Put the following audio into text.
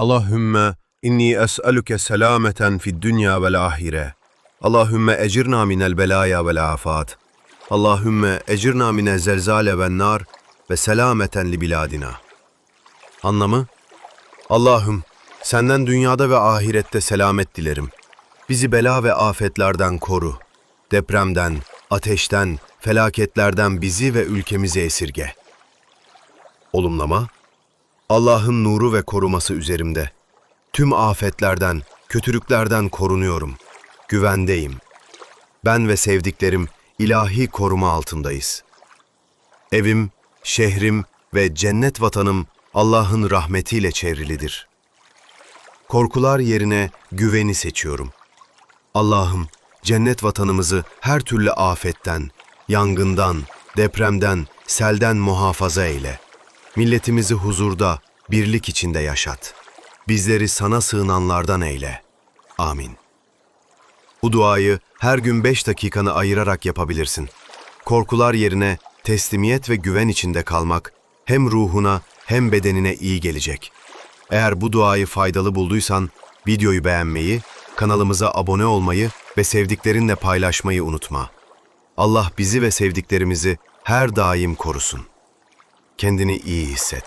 Allahümme inni es'aluke selameten fid dünya vel ahire. Allahümme ecirna minel belaya vel afat. Allahümme ecirna minel zelzale ve nar ve selameten li biladina. Anlamı? Allah'ım senden dünyada ve ahirette selamet dilerim. Bizi bela ve afetlerden koru. Depremden, ateşten, felaketlerden bizi ve ülkemizi esirge. Olumlama, Allah'ın nuru ve koruması üzerimde. Tüm afetlerden, kötülüklerden korunuyorum. Güvendeyim. Ben ve sevdiklerim ilahi koruma altındayız. Evim, şehrim ve cennet vatanım Allah'ın rahmetiyle çevrilidir. Korkular yerine güveni seçiyorum. Allah'ım cennet vatanımızı her türlü afetten, yangından, depremden, selden muhafaza eyle. Milletimizi huzurda, birlik içinde yaşat. Bizleri sana sığınanlardan eyle. Amin. Bu duayı her gün beş dakikanı ayırarak yapabilirsin. Korkular yerine teslimiyet ve güven içinde kalmak hem ruhuna hem bedenine iyi gelecek. Eğer bu duayı faydalı bulduysan videoyu beğenmeyi, kanalımıza abone olmayı ve sevdiklerinle paylaşmayı unutma. Allah bizi ve sevdiklerimizi her daim korusun. Kendini iyi hisset.